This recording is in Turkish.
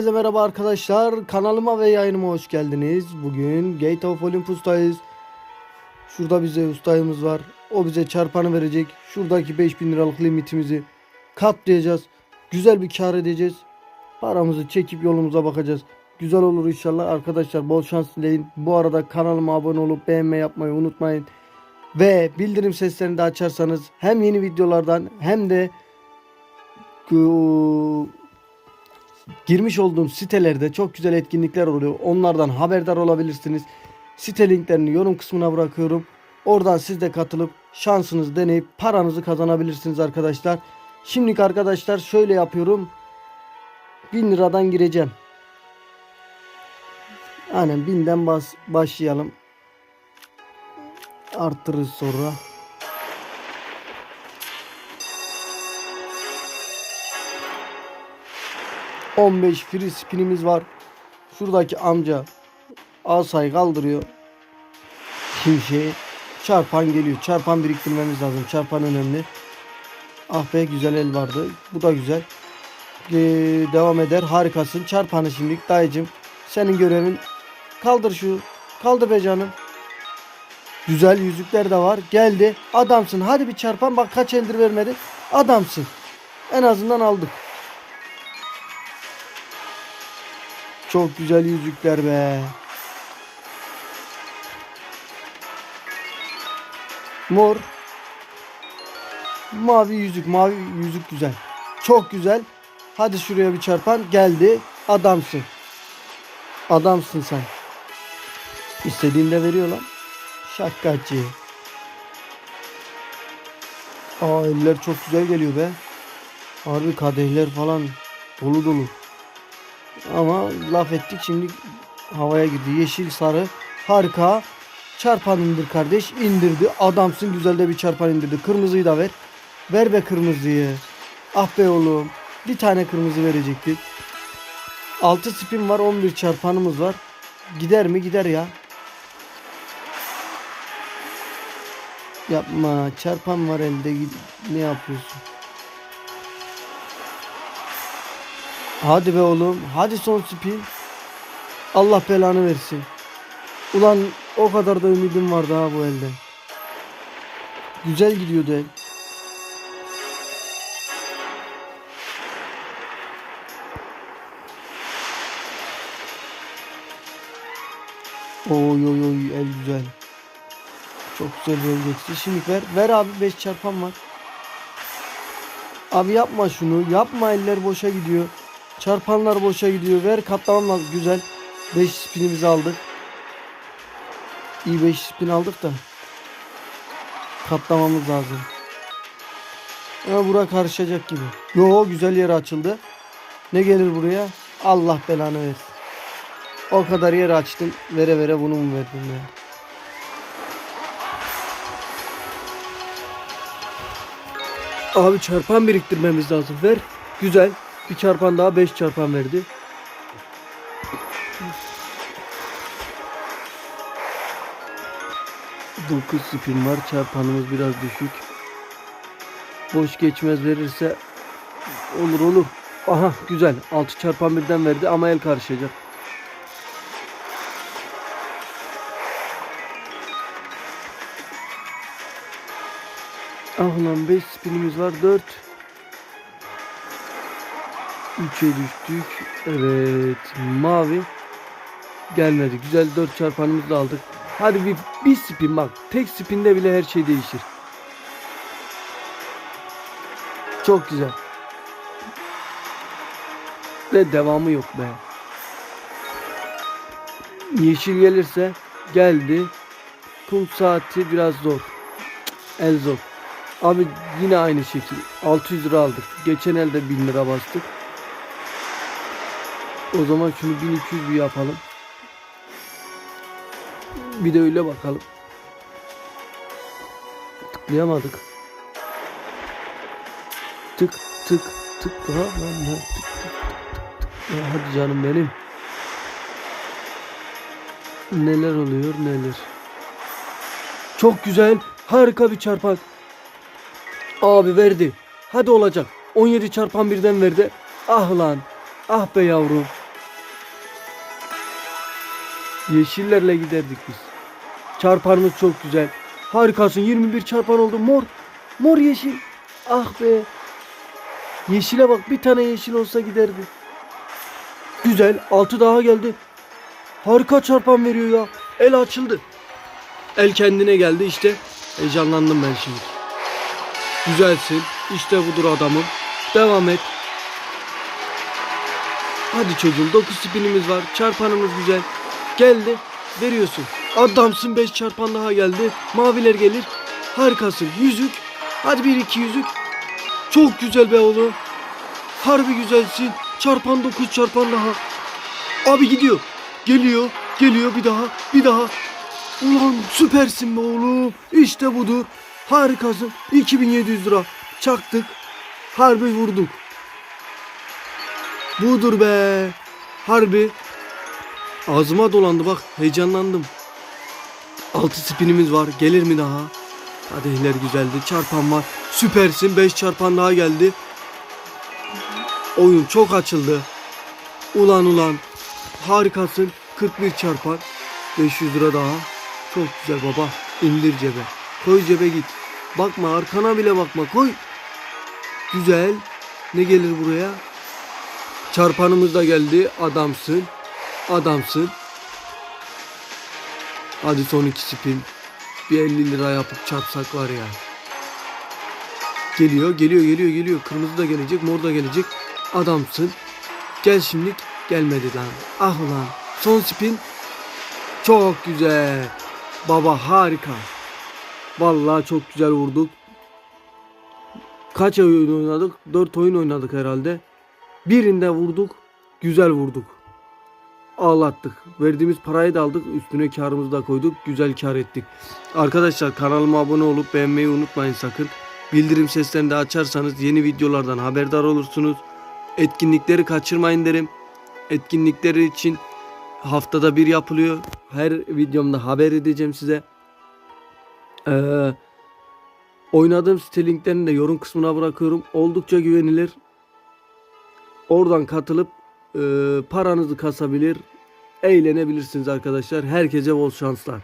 Herkese merhaba arkadaşlar. Kanalıma ve yayınıma hoş geldiniz. Bugün Gate of Olympus'tayız. Şurada bize ustayımız var. O bize çarpanı verecek. Şuradaki 5000 liralık limitimizi katlayacağız. Güzel bir kar edeceğiz. Paramızı çekip yolumuza bakacağız. Güzel olur inşallah. Arkadaşlar bol şans dileyin. Bu arada kanalıma abone olup beğenme yapmayı unutmayın. Ve bildirim seslerini de açarsanız hem yeni videolardan hem de girmiş olduğum sitelerde çok güzel etkinlikler oluyor. Onlardan haberdar olabilirsiniz. Site linklerini yorum kısmına bırakıyorum. Oradan siz de katılıp şansınızı deneyip paranızı kazanabilirsiniz arkadaşlar. Şimdilik arkadaşlar şöyle yapıyorum. 1000 liradan gireceğim. Aynen 1000'den bas başlayalım. Arttırırız sonra. ...15 free spinimiz var. Şuradaki amca... ...asayı kaldırıyor. Şimşeği... ...çarpan geliyor. Çarpan biriktirmemiz lazım. Çarpan önemli. Ah be güzel el vardı. Bu da güzel. Ee, devam eder. Harikasın. Çarpanı şimdilik dayıcım. Senin görevin... ...kaldır şu... ...kaldır be canım. Güzel yüzükler de var. Geldi. Adamsın. Hadi bir çarpan. Bak kaç eldir vermedi. Adamsın. En azından aldık. Çok güzel yüzükler be. Mor. Mavi yüzük. Mavi yüzük güzel. Çok güzel. Hadi şuraya bir çarpan. Geldi. Adamsın. Adamsın sen. İstediğinde veriyor lan. Şakacı. Aa eller çok güzel geliyor be. Harbi kadehler falan dolu dolu. Ama laf ettik şimdi havaya girdi. Yeşil sarı harika. Çarpan indir kardeş. indirdi. Adamsın güzel de bir çarpan indirdi. Kırmızıyı da ver. Ver be kırmızıyı. Ah be oğlum. Bir tane kırmızı verecektik. 6 spin var 11 çarpanımız var. Gider mi gider ya. Yapma. Çarpan var elde. Ne yapıyorsun? Hadi be oğlum. Hadi son spin. Allah belanı versin. Ulan o kadar da ümidim vardı ha bu elden. Güzel gidiyordu el. Oy oy oy el güzel. Çok güzel bir geçti. Şimdi ver. Ver abi 5 çarpan var. Abi yapma şunu. Yapma eller boşa gidiyor. Çarpanlar boşa gidiyor. Ver katlamam. Güzel. 5 spinimizi aldık. İyi 5 spin aldık da. Katlamamız lazım. Ama bura karışacak gibi. Yo güzel yer açıldı. Ne gelir buraya? Allah belanı versin. O kadar yer açtım. Vere vere bunu mu verdim ya? Abi çarpan biriktirmemiz lazım. Ver. Güzel. Bir çarpan daha 5 çarpan verdi. Dokuz spin var. Çarpanımız biraz düşük. Boş geçmez verirse olur olur. Aha güzel. 6 çarpan birden verdi ama el karışacak. Ah lan 5 spinimiz var 4 3'e düştük. Evet mavi gelmedi. Güzel 4 çarpanımızı da aldık. Hadi bir, bir spin bak. Tek spinde bile her şey değişir. Çok güzel. Ve devamı yok be. Yeşil gelirse geldi. Kum saati biraz zor. El zor. Abi yine aynı şekil. 600 lira aldık. Geçen elde 1000 lira bastık. O zaman şunu 1200 bir yapalım. Bir de öyle bakalım. Tıklayamadık. Tık tık tık. Ha, lan, lan, tık, tık, tık, tık. Ya hadi canım benim. Neler oluyor neler. Çok güzel. Harika bir çarpan. Abi verdi. Hadi olacak. 17 çarpan birden verdi. Ah lan. Ah be yavrum. Yeşillerle giderdik biz. Çarpanımız çok güzel. Harikasın 21 çarpan oldu mor. Mor yeşil. Ah be. Yeşile bak bir tane yeşil olsa giderdi. Güzel 6 daha geldi. Harika çarpan veriyor ya. El açıldı. El kendine geldi işte. Heyecanlandım ben şimdi. Güzelsin. İşte budur adamım. Devam et. Hadi çocuğum 9 spinimiz var. Çarpanımız güzel. Geldi. Veriyorsun. Adamsın 5 çarpan daha geldi. Maviler gelir. Harikasın. Yüzük. Hadi bir iki yüzük. Çok güzel be oğlum. Harbi güzelsin. Çarpan 9 çarpan daha. Abi gidiyor. Geliyor. Geliyor bir daha. Bir daha. Ulan süpersin be oğlum. İşte budur. Harikasın. 2700 lira. Çaktık. Harbi vurduk. Budur be. Harbi. Ağzıma dolandı bak. Heyecanlandım. 6 spinimiz var. Gelir mi daha? Kadehler güzeldi. Çarpan var. Süpersin. 5 çarpan daha geldi. Oyun çok açıldı. Ulan ulan. Harikasın. 41 çarpan. 500 lira daha. Çok güzel baba. İndir cebe. Koy cebe git. Bakma arkana bile bakma. Koy. Güzel. Ne gelir buraya? Çarpanımız da geldi. Adamsın. Adamsın. Hadi son iki spin. Bir 50 lira yapıp çarpsak var ya. Geliyor, geliyor, geliyor, geliyor. Kırmızı da gelecek, mor da gelecek. Adamsın. Gel şimdilik. Gelmedi lan. Ah ulan. Son spin. Çok güzel. Baba harika. Vallahi çok güzel vurduk. Kaç oyun oynadık? 4 oyun oynadık herhalde. Birinde vurduk. Güzel vurduk. Ağlattık. Verdiğimiz parayı da aldık. Üstüne karımızı da koyduk. Güzel kar ettik. Arkadaşlar kanalıma abone olup beğenmeyi unutmayın sakın. Bildirim seslerini de açarsanız yeni videolardan haberdar olursunuz. Etkinlikleri kaçırmayın derim. Etkinlikleri için haftada bir yapılıyor. Her videomda haber edeceğim size. Ee, oynadığım site linklerini de yorum kısmına bırakıyorum. Oldukça güvenilir. Oradan katılıp paranızı kasabilir, eğlenebilirsiniz arkadaşlar. Herkese bol şanslar.